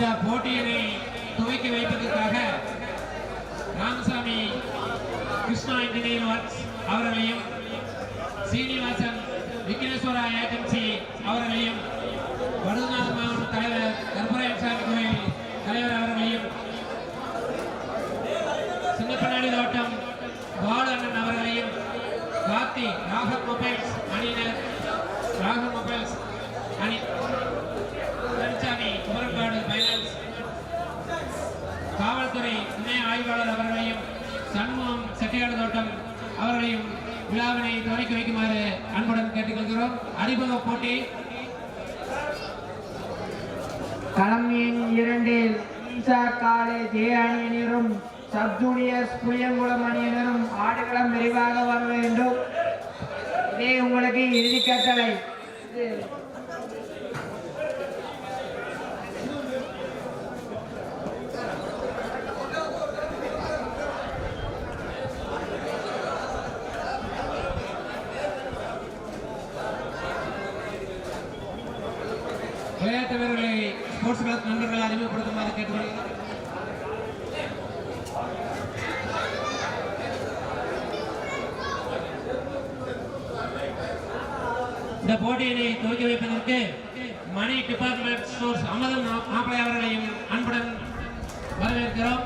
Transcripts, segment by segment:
இந்த போட்டியினை துவக்கி வைப்பதற்காக ராமசாமி கிருஷ்ணா இன்ஜினியரிங் ஒர்க்ஸ் அவர்களையும் சீனிவாசன் விக்னேஸ்வரா ஏஜென்சி அவர்களையும் வடுநாத மாவட்ட தலைவர் கருப்பராயசாமி கோயில் தலைவர் அவர்களையும் சின்னப்பனாடி தோட்டம் பாலு அண்ணன் அவர்களையும் கார்த்தி ராகவ் மொபைல் சண்முகம் தோட்டம் அவர்களையும் விழாவினை துவக்கி வைக்குமாறு அன்புடன் கேட்டுக்கொள்கிறோம். அறிமுக போட்டி. களம் எண் இரண்டில் ஈசா காலேஜ் ஏ அணியினரும் சப் ஜூனியர்ஸ் புளியங்குளம் அணியினரும் ஆடுகளம் விரிவாக வர வேண்டும். இதே உங்களுக்கு இறுதி கட்டளை இது விளையாட்டு வீரர்களை ஸ்போர்ட்ஸ் கிளப் நண்பர்கள் அறிமுகப்படுத்துமாறு கேட்டுக்கொள்கிறோம் இந்த போட்டியினை துவக்கி வைப்பதற்கு மணி டிபார்ட்மெண்ட் ஸ்டோர்ஸ் அமதன் மாப்பிளை அவர்களையும் அன்புடன் வரவேற்கிறோம்.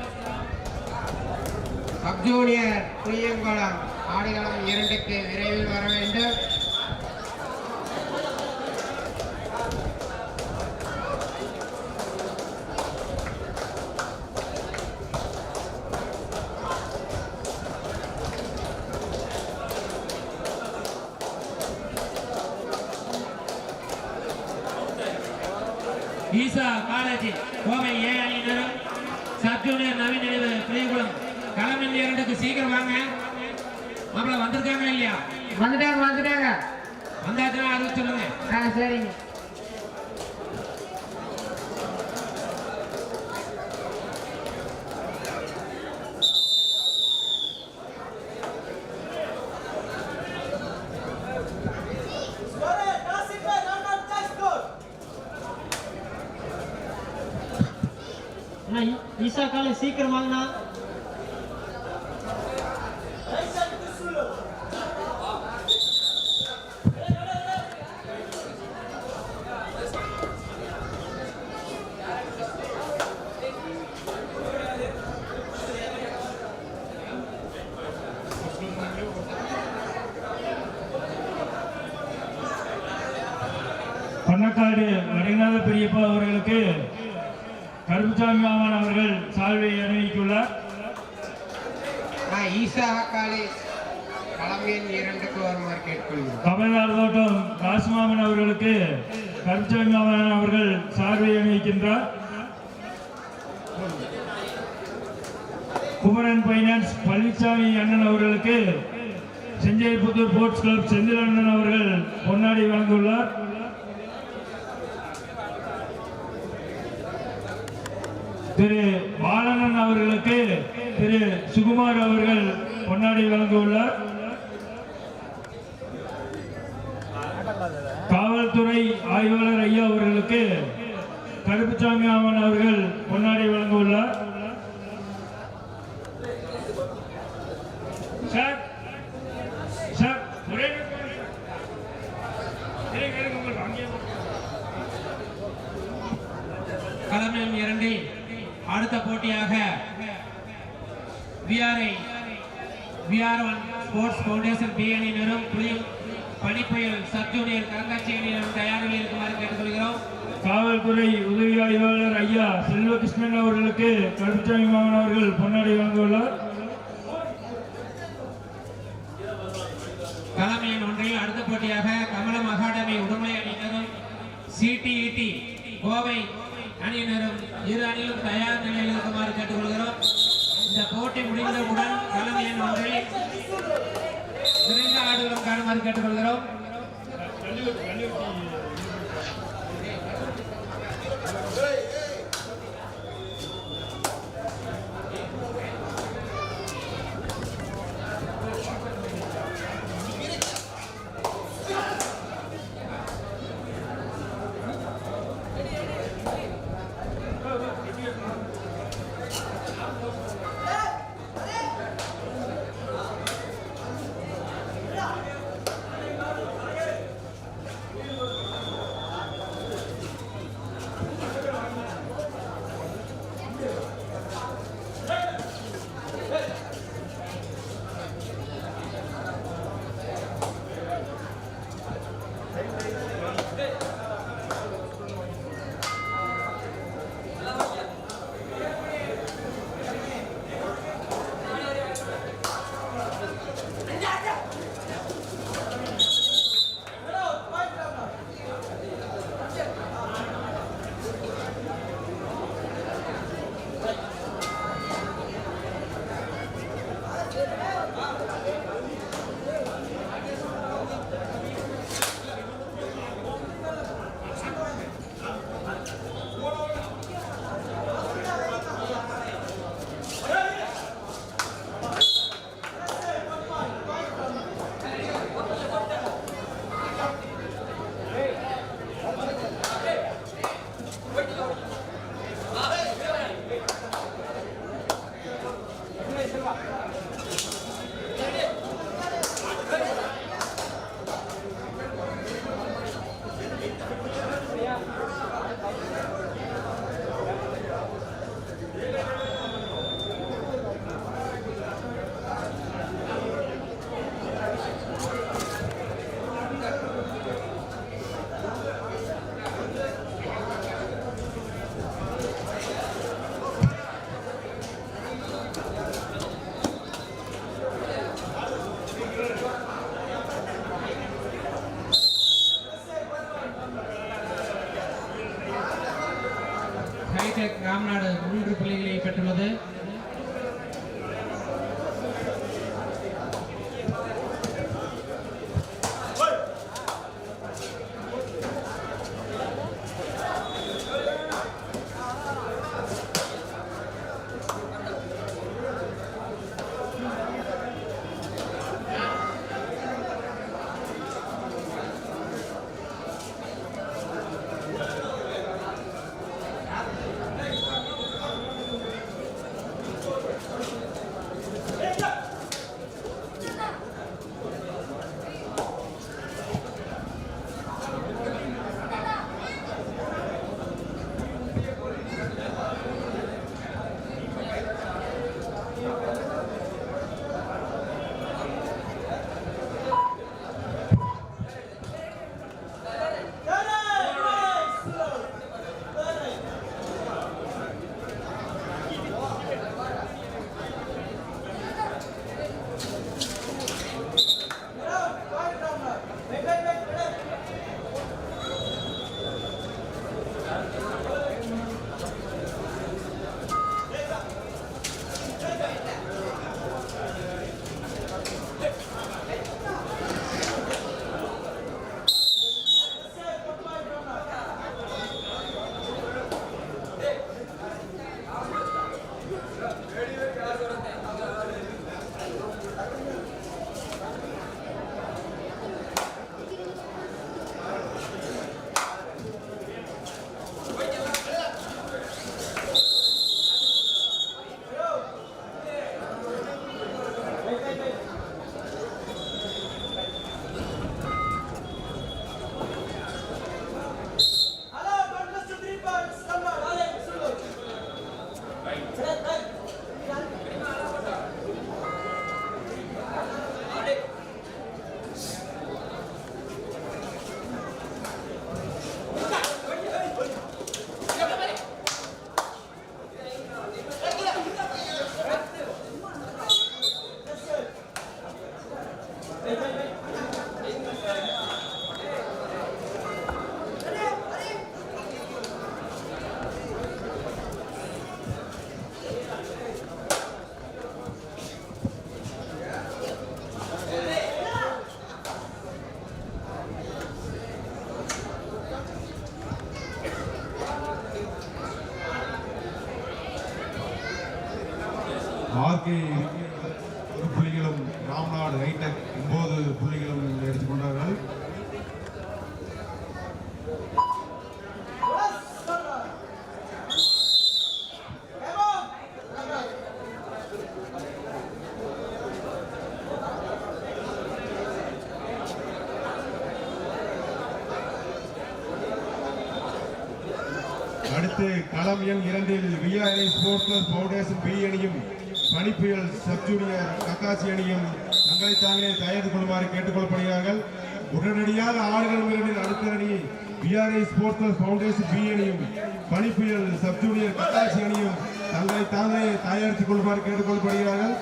சப் ஜூனியர் புளியங்குளம் ஆடுகளம் இரண்டுக்கு விரைவில் வர வேண்டும். ஈசா காலை சீக்கிரம் தமிழ்நாடு தோட்டம் காசுமாமன் அவர்களுக்கு கருப்புசாமி அவர்கள் சார்பை அணிவிக்கின்றார். குமரன் பைனான்ஸ் பழனிசாமி அண்ணன் அவர்களுக்கு செஞ்சை புத்தூர் ஸ்போர்ட்ஸ் கிளப் செந்தில் அண்ணன் அவர்கள் பொன்னாடி வழங்கியுள்ளார். திரு பாலனன் அவர்களுக்கு திரு சுகுமார் அவர்கள் பொன்னாடி வழங்கியுள்ளார். காவல்துறை ஆய்வாளர் ஐயா அவர்களுக்கு கருப்புசாமி ஆமன் அவர்கள் பொன்னாடி வழங்கியுள்ளார் சார் சார் ஒரே களமில் இரண்டில் அடுத்த போட்டியாக V R I V R one sports foundation B அணியினரும் புளியம் பனிப்புயல் சப் ஜூனியர் கரங்காட்சி அணியினரும் தயாரில் இருக்குமாறு கேட்டுக்கொள்கிறோம். காவல்துறை உதவி ஆய்வாளர் ஐயா செல்வகிருஷ்ணன் அவர்களுக்கு கருப்புசாமி மாமன் அவர்கள் பொன்னாடி வழங்கியுள்ளார் களம் எண் ஒன்றில் அடுத்த போட்டியாக கமலம் அகாடமி உடுமலை அணியினரும் சிடிஇடி கோவை அணியினரும் இரு அணியிலும் தயார் நிலையில் இருக்குமாறு கேட்டுக்கொள்கிறோம். இந்த போட்டி முடிந்தவுடன் எண் ஒன்றில் நிறைந்த ஆடுகளும் காணுமாறு கேட்டுக்கொள்கிறோம். Yeah. களம் எண் இரண்டில் விஆர்ஐ ஸ்போர்ட்ஸ் கிளப் பி அணியும் பனிப்புயல் சப் ஜூனியர் கக்காசி அணியும் தங்களை தாங்களே தயாரித்துக் கொள்ளுமாறு கேட்டுக்கொள்ளப்படுகிறார்கள் உடனடியாக ஆடுகள் இரண்டில் அடுத்த அணி விஆர்ஐ ஸ்போர்ட்ஸ் பவுண்டேஷன் பி அணியும் பனிப்புயல் சப் ஜூனியர் கக்காசி அணியும் தங்களை தாங்களே தயாரித்துக் கொள்ளுமாறு கேட்டுக்கொள்ளப்படுகிறார்கள்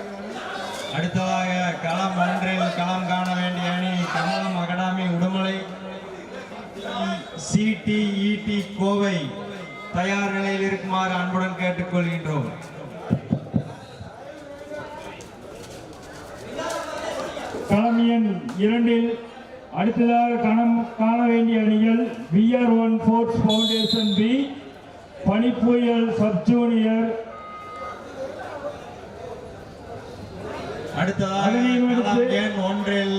அடுத்ததாக களம் ஒன்றில் களம் காண வேண்டிய அணி Kamalam academy Udumalai. C D E D Kovai. தயார் நிலையில் இருக்குமாறு அன்புடன் கேட்டுக்கொள்கின்றோம். களம் எண் இரண்டில் அடுத்ததாக கணம் காண வேண்டிய அணிகள் V R one force foundation B பனிப்புயல் sub junior அடுத்ததாக ஒன்றில்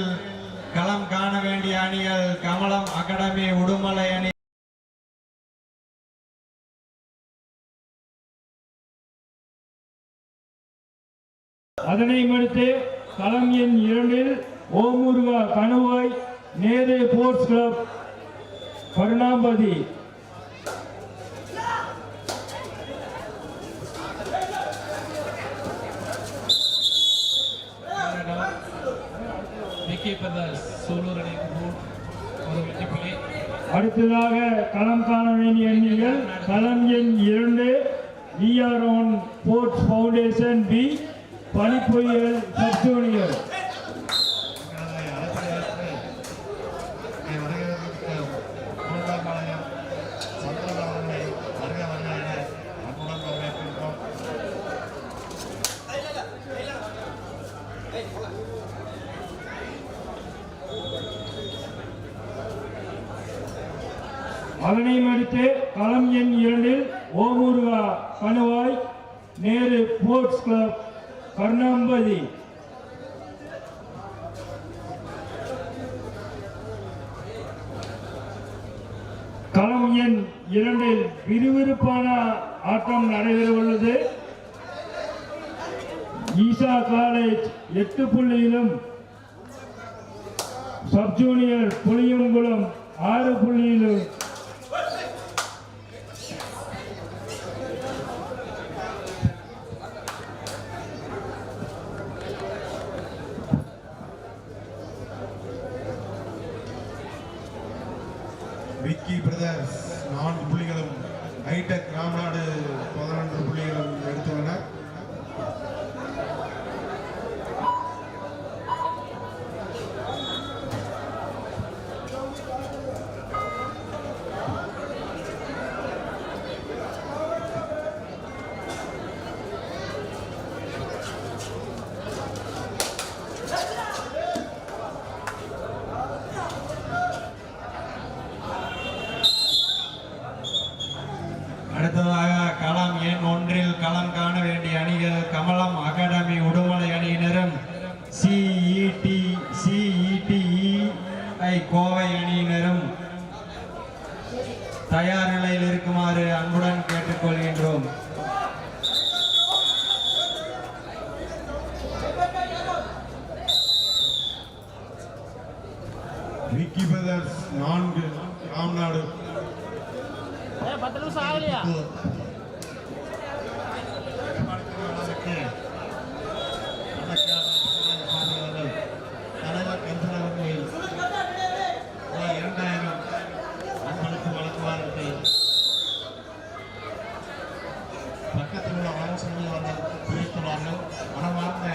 களம் காண வேண்டிய அணிகள் கமலம் அகாடமி உடுமலை அணி அதனை அடுத்து களம் எண் இரண்டில் ஓமுருகா கணுவாய் நேரு ஸ்போர்ட்ஸ் கிளப் புள்ளி. அடுத்ததாக களம் காண வேண்டிய அணிகள் களம் எண் இரண்டு V R one sports foundation B. பனிப்பொய்யல் சத்துவனியர் அதனையும் அடுத்து களம் எண் இரண்டில் கர்ணாம்பதி களம் எண் இரண்டில் விறுவிறுப்பான ஆட்டம் நடைபெற உள்ளது ஈசா காலேஜ் எட்டு புள்ளியிலும் சப் ஜூனியர் புளியங்குளம் ஆறு புள்ளியிலும் விக்கி பிரதர்ஸ் நான்கு புள்ளிகளும் ஹைடெக் ராம்நாடு பதினொன்று புள்ளிகளும் எடுத்துள்ளனர் அடுத்ததாக களம் எண் ஒன்றில் களம் காண வேண்டிய அணிகள் கமலம் அகாடமி உடுமலை பக்கத்தில் உள்ள ஆலோசனை அவர்கள் பிரித்துள்ளார்கள் மனமார்ந்த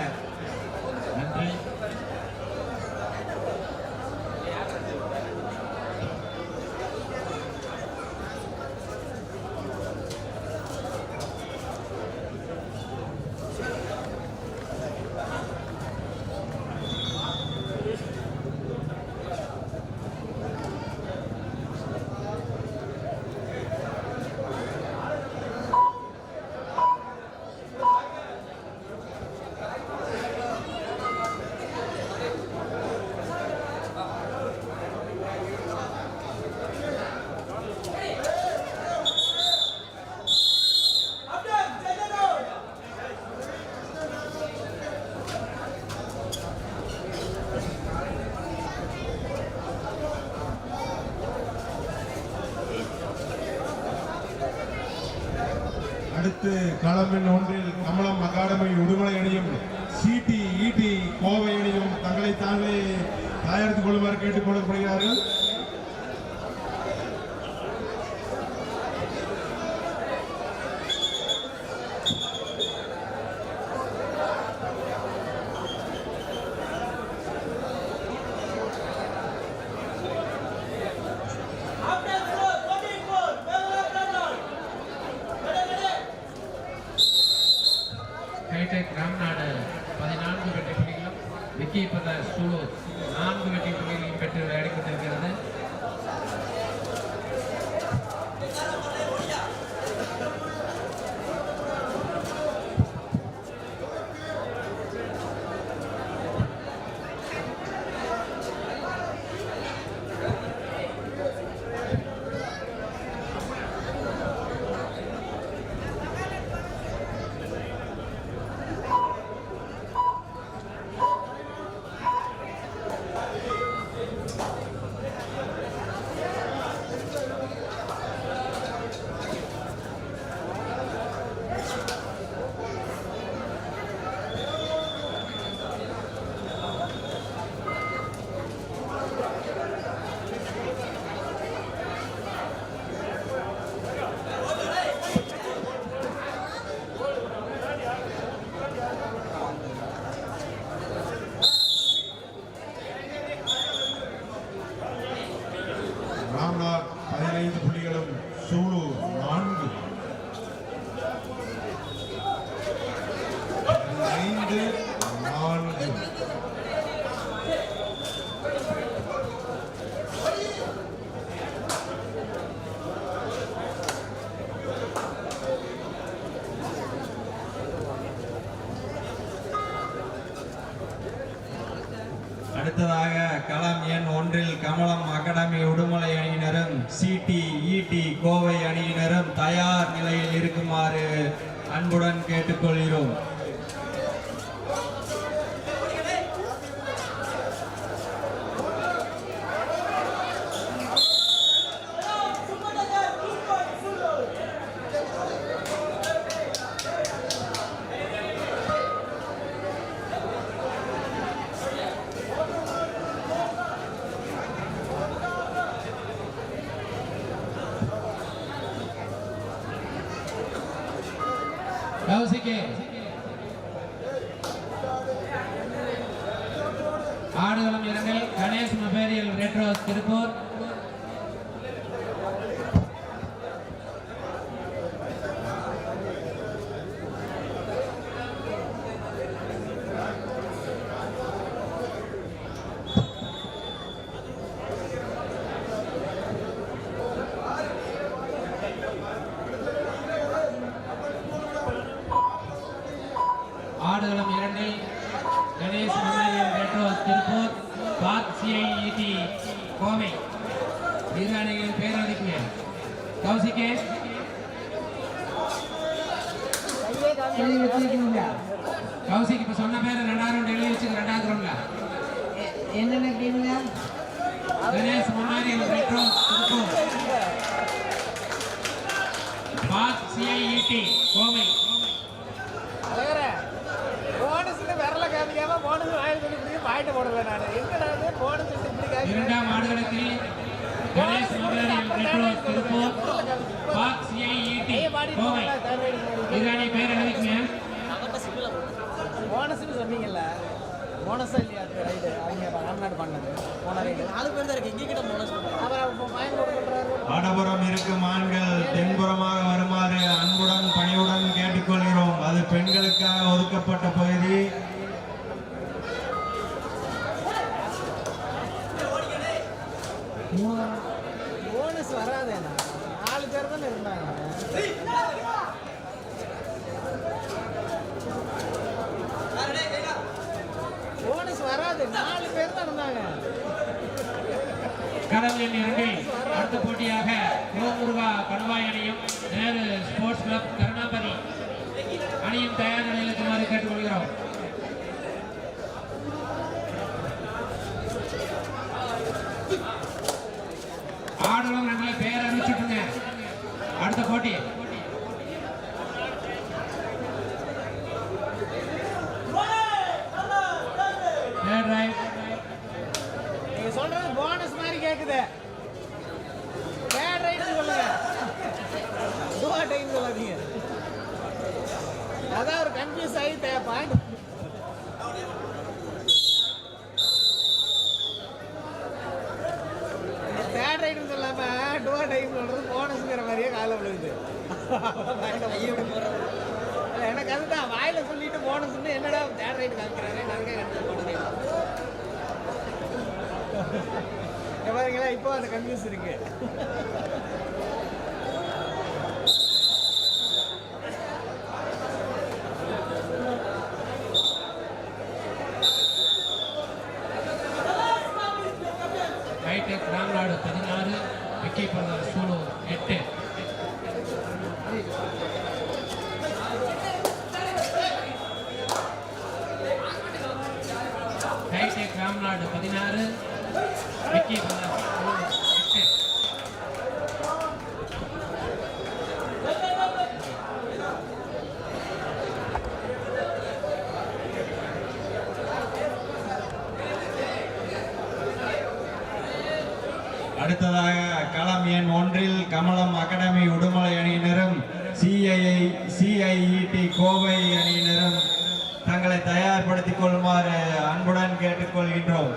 அடுத்து களமின் ஒன்றில் கமலம் அகாடமி உடுமலை அணியும் சிடி இடி கோவை அணியும் தங்களை தாங்களே தயாரித்துக் கொள்ளுமாறு கேட்டுக் கொள்ளப்படுகிறார்கள் ஹைடெக் ராம்நாடு பதினான்கு வெற்றி புள்ளிகளும் விக்கி பிரதர்ஸ் சூலூர் நான்கு வெற்றி புள்ளிகளையும் பெற்று விளையாடிக் சிடி இடி கோவை அணியினரும் தயார் நிலையில் இருக்குமாறு அன்புடன் கேட்டுக்கொள்கிறோம். இரண்டாம் ஆடுகளத்தில் கணேஷ் மெமோரியல் ரெட்ரோஸ் திருப்பூர். கோவை பேர் எழுதிக்கங்க. போனஸ்னு சொன்னீங்கல்ல. போனஸ் இல்லையா? அது ரைடு அவங்க ராம்நாடு பண்ணது. போன ரைடு நாலு பேர் தான் இருக்கு. எங்க கிட்ட போனஸ் வடபுறம் இருக்கும் ஆண்கள் தென்புறமாக வருமாறு அன்புடன் பணிவுடன் கேட்டுக்கொள்கிறோம். அது பெண்களுக்காக ஒதுக்கப்பட்ட பகுதி போனஸ் வராதேண்ணா நாலு பேர் தானே இருந்தாங்க போனஸ் வராது நாலு பேர் தான் இருந்தாங்க கடல் எண் இரண்டில் அடுத்த போட்டியாக கோமுருகா கணவாய் அணியும் நேரு ஸ்போர்ட்ஸ் கிளப் கருணாபதி அணியும் தயார் நிலையில் இருக்குமாறு கேட்டுக்கொள்கிறோம். ஆடலும் ரெண்டுல பெயர் அறிவிச்சுட்டுங்க அடுத்த போட்டி. சொல்றது மாதிரியே காலை விழுகுது. எனக்கு அதுதான். வாயில சொல்லிட்டு போனஸ்ன்னு என்னடா தேர்ட் ரைட் காமிக்கிறாரு? நாங்க கண்டு போனது? பாருங்களா இப்போ அந்த கன்ஃபியூஸ் இருக்கு ஹைடெக் ராம்நாடு பதினாறு விக்கி பிரதர் சூலு எட்டு ஹைடெக் ராம்நாடு பதினாறு விக்கி பிரதர் சூலு எட்டு அடுத்ததாக களம் எண் ஒன்றில் கமலம் அகாடமி உடுமலை அணியினரும் சிஐஐ சிஐஇடி கோவை அணியினரும் தங்களை தயார்படுத்திக் கொள்ளுமாறு அன்புடன் கேட்டுக்கொள்கின்றோம்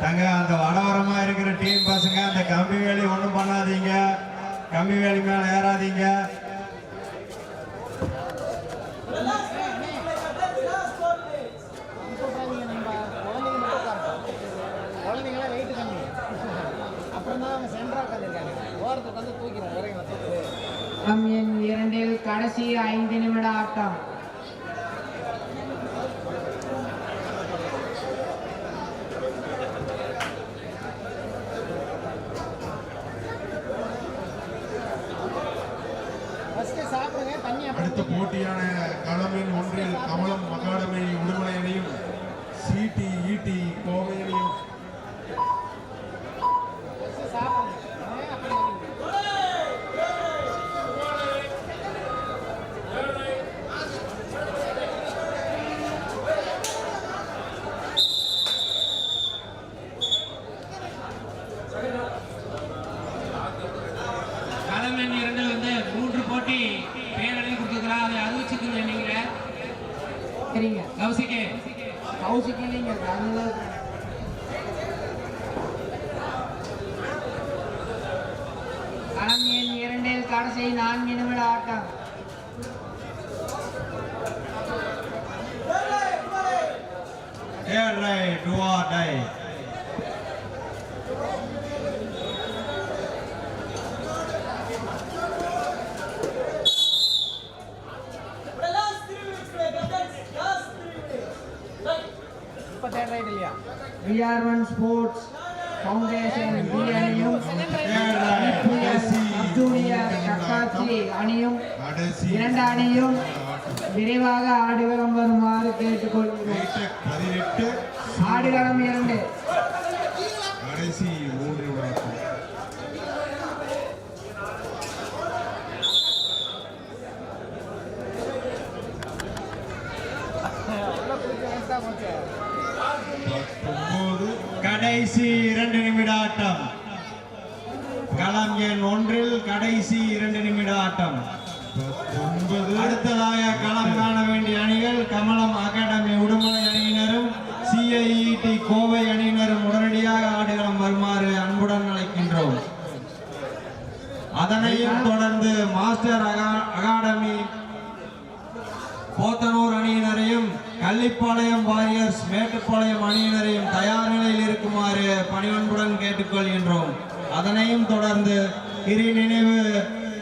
தங்க அந்த வடவரமா இருக்கிற டீம் பசங்க அந்த கம்பி வேலி ஒன்றும் பண்ணாதீங்க கம்பி வேலி மேல ஏறாதீங்க குழந்தைங்க மட்டும் உட்காரட்டும் குழந்தைங்களாம் வெயிட் கம்மி அப்புறம் தான் அவங்க சென்டராக உட்காந்துருக்காங்க ஓரத்துக்கு கம்பி வேலி மேலே ஏறாதீங்க. களம் எண் இரண்டில் கடைசி ஐந்து நிமிட ஆட்டம் ஃபர்ஸ்ட் சாப்பிடுங்க தண்ணி அடுத்த அப்புறம் போட்டியான களம் எண் ஒன்றில் கமலம் அகாடமி உடுமலை அணியும் சிடி இடி கோவை அணியும் ஃபர்ஸ்ட் சாப்பிடுங்க அப்புறம் களம் எண் இரண்டில் வந்து மூன்று போட்டி பேரணியில் கொடுத்துருக்கிறா அதை அறிவிச்சுக்கீங்க நீங்க சரிங்க கௌசிக்கு கௌசிக்கு இல்லைங்க அதுதான் களம் எண் இரண்டில் கடைசி நான்கு நிமிட ஆட்டம் Third right, do or die. இப்போ தேர்ட் ரைட் இல்லையா V R one sports foundation B அணியும் ஜூனியர் கக்காச்சி அணியும் இரண்டு அணியும் விரைவாக ஆடுகளம் வருமாறு கேட்டுக்கொள்கிறோம். ஆடுகளம் இரண்டு. கடைசி இரண்டு நிமிட ஆட்டம். களம் எண் ஒன்றில் கடைசி இரண்டு நிமிட ஆட்டம். பத்தொன்பது அடுத்ததாக களம் காண வேண்டிய அணிகள் கமலம் அகாடமி உடுமலை அணியினரும் சிஐஇடி கோவை அணியினரும் உடனடியாக ஆடுகளம் வருமாறு அன்புடன் அழைக்கின்றோம். அதனையும் தொடர்ந்து மாஸ்டர் அகா- அகாடமி போத்தனூர் அணியினரையும் கள்ளிப்பாளையம் வாரியர்ஸ் மேட்டுப்பாளையம் அணியினரையும் தயார் நிலையில் இருக்குமாறு பணிவன்புடன் கேட்டுக்கொள்கின்றோம். அதனையும் தொடர்ந்து கிரி நினைவு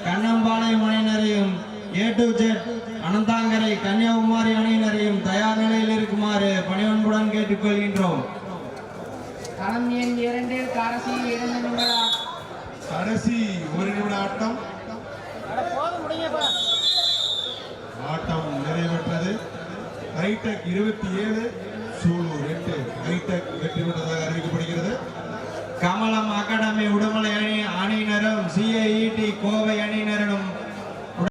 Kannampalayam அணியினரையும் A to Z Ananthangarai Kanyakumari அணியினரையும் தயார் நிலையில் இருக்குமாறு பணிவன்புடன் கேட்டுக்கொள்கின்றோம். களம் எண் இரண்டு நிமிட. கடைசி ஒரு நிமிட ஆட்டம். ஹைடெக் இருபத்தி ஏழு சூலூர் எட்டு ஹைடெக் வெற்றி பெற்றதாக அறிவிக்கப்படுகிறது. கமலம் அகாடமி உடுமலை அணி அணியினரும் சிஐஇடி கோவை அணியினரிடம்